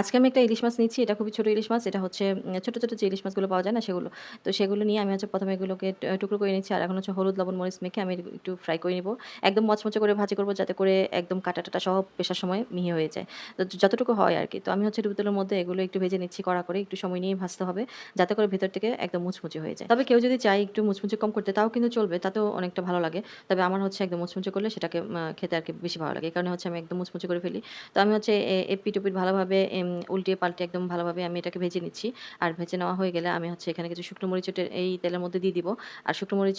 আজকে আমি একটা ইলিশ মাছ নিচ্ছি, এটা খুবই ছোটো ইলিশ মাছ, এটা হচ্ছে ছোটো ছোটো যে ইলিশ মাছগুলো পাওয়া যায় না সেগুলো। তো সেগুলো নিয়ে আমি হচ্ছে প্রথমে এগুলোকে টুকরো করে নিচ্ছি, আর এখন হচ্ছে হলুদ, লবণ, মরিচ মেখে আমি একটু ফ্রাই করে নিব। একদম মচমচে করে ভাজি করব যাতে করে একদম কাটা টাটা সহ পেশার সময় মিহি হয়ে যায়। তো যতটুকু হয় আর কি। তো আমি হচ্ছে ডুবো তেলের মধ্যে এগুলো একটু ভেজে নিচ্ছি কড়া করে, একটু সময় নিয়ে ভাজতে হবে, যাতে করে ভেতর থেকে একদম মুচমুচে হয়ে যায়। তবে কেউ যদি চায় একটু মুচমুচে কম করতে, তাও কিন্তু চলবে, তাতেও অনেকটা ভালো লাগে। তবে আমার হচ্ছে একদম মুচমুচে করলে সেটাকে খেতে আর কি বেশি ভালো লাগে কারণে হচ্ছে আমি একদম মুচমুচে করে ফেলি। তো আমি হচ্ছে এ- এপিট ওপিট ভালোভাবে উল্টিয়ে পাল্টে একদম ভালোভাবে আমি এটাকে ভেজে নিচ্ছি। আর ভেজে নেওয়া হয়ে গেলে আমি হচ্ছে এখানে কিছু শুকনো মরিচের এই তেলের মধ্যে দিয়ে দিব। আর শুকনো মরিচ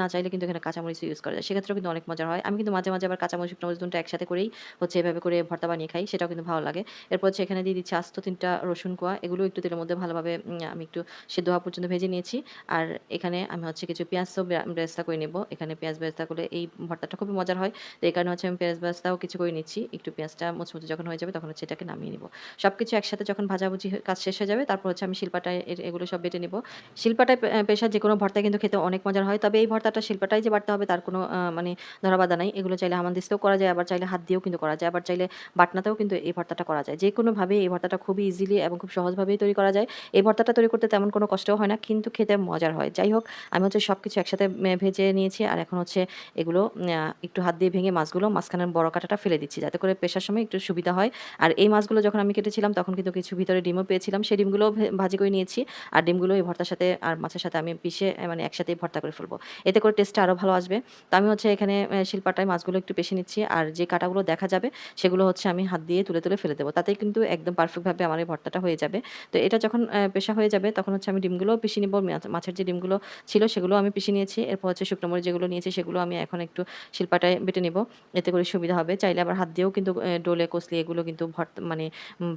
না চাইলে কিন্তু এখানে কাঁচা মরিচ ইউজ করা যায়। সেক্ষেত্রেও কিন্তু অনেক মজার হয়। আমি কিন্তু মাঝে মাঝে আবার কাঁচা মরিচ, শুকনো মরিচ দুটো একসাথে করেই হচ্ছে এভাবে করে ভর্তা বানিয়ে খাই। সেটাও কিন্তু ভালো লাগে। এরপর হচ্ছে এখানে দিয়ে দিচ্ছি আস্ত তিনটা রসুন কোয়া। এগুলো একটু তেলের মধ্যে ভালোভাবে আমি একটু সেদ্ধ হওয়া পর্যন্ত ভেজে নিয়েছি। আর এখানে আমি হচ্ছে কিছু পেঁয়াজও বেরেস্তা করে নেব। এখানে পেঁয়াজ বেরেস্তা করলে এই ভর্তাটা খুবই মজার হয়। তো এই কারণে হচ্ছে আমি পেঁয়াজ বেরেস্তাও কিছু করে নিচ্ছি। একটু পেঁয়াজটা মুচমুচে যখন হয়ে যাবে তখন হচ্ছে এটাকে নামিয়ে নিব। সব কিছু একসাথে যখন ভাজাভুজি কাজ শেষ হয়ে যাবে, তারপর হচ্ছে আমি শিল্পাটায় এগুলো সব বেটে নিব। শিল্পাটায় পে- পেশার যে কোনো ভর্তা কিন্তু খেতে অনেক মজার হয়, তবে এই ভর্তাটা শিল্পাটাই যে বাটতে হবে তার কোনো মানে ধরাবাধা নাই। এগুলো চাইলে হামান দিস্তেও করা যায়, আবার চাইলে হাত দিয়েও কিন্তু করা যায়, আবার চাইলে বাটনাতেও কিন্তু এই ভর্তাটা করা যায়। যে কোনোভাবে এই ভর্তাটা খুবই ইজিলি এবং খুব সহজভাবেই তৈরি করা যায়। এই ভর্তাটা তৈরি করতে তেমন কোনো কষ্টও হয় না, কিন্তু খেতে মজার হয়। যাই হোক, আমি হচ্ছে সব কিছু একসাথে ভেজে নিয়েছি, আর এখন হচ্ছে এগুলো একটু হাত দিয়ে ভেঙে মাছগুলো, মাঝখানের বড় কাঁটাটা ফেলে দিচ্ছি, যাতে করে পেশার সময় একটু সুবিধা হয়। আর এই মাছগুলো যখন আমি কেটেছিলাম তখন কিন্তু কিছু ভিতরে ডিমও পেয়েছিলাম। সেই ডিমগুলো ভাজি করে নিয়েছি আর ডিমগুলো এই ভর্তার সাথে আর মাছের সাথে আমি পিষে মানে একসাথেই ভর্তা করে ফেলব। এতে করে টেস্টটা আরও ভালো আসবে। তো আমি হচ্ছে এখানে শিলপাটায় মাছগুলো একটু পেশে নিচ্ছি আর যে কাটাগুলো দেখা যাবে সেগুলো হচ্ছে আমি হাত দিয়ে তুলে তুলে ফেলে দেবো। তাতেই কিন্তু একদম পারফেক্টভাবে আমার এই ভর্তাটা হয়ে যাবে। তো এটা যখন পেশা হয়ে যাবে তখন হচ্ছে আমি ডিমগুলোও পিষে নিব। মাছের যে ডিমগুলো ছিল সেগুলো আমি পিষে নিয়েছি। এরপর হচ্ছে শুকনো যেগুলো নিয়েছি সেগুলো আমি এখন একটু শিলপাটায় বেটে নেব। এতে করে সুবিধা হবে। চাইলে আবার হাত দিয়েও কিন্তু ডোলে কষলি এগুলো কিন্তু ভর্তা মানে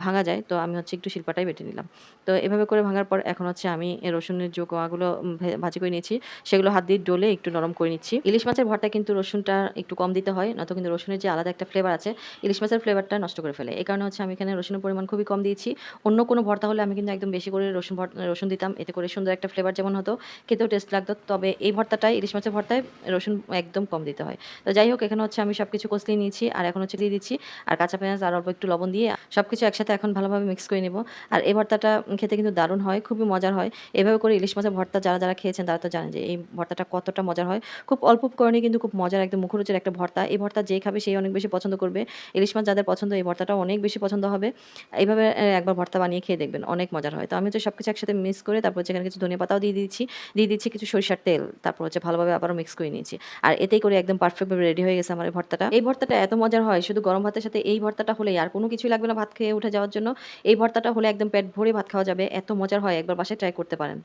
ভাঙা যায়, তো আমি হচ্ছে একটু শিলপাটায় বেটে নিলাম। তো এভাবে করে ভাঙার পর এখন হচ্ছে আমি রসুনের যে কোয়াগুলো ভাজি করে নিয়েছি, সেগুলো হাত দিয়ে ডলে একটু নরম করে নিচ্ছি। ইলিশ মাছের ভর্তা কিন্তু রসুনটা একটু কম দিতে হয়, নয়তো কিন্তু রসুনের যে আলাদা একটা ফ্লেভার আছে, ইলিশ মাছের ফ্লেভারটা নষ্ট করে ফেলে। এই কারণে হচ্ছে আমি এখানে রসুনের পরিমাণ খুবই কম দিয়েছি। অন্য কোনো ভর্তা হলে আমি কিন্তু একদম বেশি করে রসুন রসুন দিতাম। এতে করে সুন্দর একটা ফ্লেভার যেমন হতো, খেতেও টেস্ট লাগতো। তবে এই ভর্তাটায়, ইলিশ মাছের ভর্তায় রসুন একদম কম দিতে হয়। তো যাই হোক, এখানে হচ্ছে আমি সব কিছু কষলিয়ে নিয়েছি, আর এখন হচ্ছে দিয়ে দিচ্ছি, আর কাঁচা পেঁয়াজ, আর অল্প একটু লবণ দিয়ে সব কিছু একসাথে এখন ভালোভাবে মিক্স করে নেব। আর এই ভর্তাটা খেতে কিন্তু দারুণ হয়, খুবই মজার হয়। এভাবে করে ইলিশ মাছের ভর্তা যারা যারা খেয়েছেন তারা তো জানেন যে এই ভর্তাটা কতটা মজার হয়। খুব অল্প উপকরণে কিন্তু খুব মজার একদম মুখরোচের একটা ভর্তা। এই ভর্তা যে খাবে সেই অনেক বেশি পছন্দ করবে। ইলিশ মাছ যাদের পছন্দ এই ভর্তাটা অনেক বেশি পছন্দ হবে। এইভাবে একবার ভর্তা বানিয়ে খেয়ে দেখবেন, অনেক মজার হয়। তো আমি হচ্ছে সব কিছু একসাথে মিক্স করে তারপর এখানে কিছু ধনিয়া পাতাও দিয়ে দিচ্ছি। দিয়ে দিচ্ছি কিছু সরিষার তেল। তারপর হচ্ছে ভালোভাবে আবারও মিক্স করে নিয়েছি। আর এতেই করে একদম পারফেক্টভাবে রেডি হয়ে গেছে আমার এই ভর্তাটা। এই ভর্তাটা এত মজার হয়, শুধু গরম ভাতের সাথে এই ভর্তাটা হলে আর কোনো কিছুই লাগবে না। ভাত খেয়ে উঠে যাওয়ার জন্য এই ভর্তাটা হলে একদম পেট ভরে ভাত খাওয়া যাবে। এত মজার হয়, একবার বাসায় ট্রাই করতে পারেন।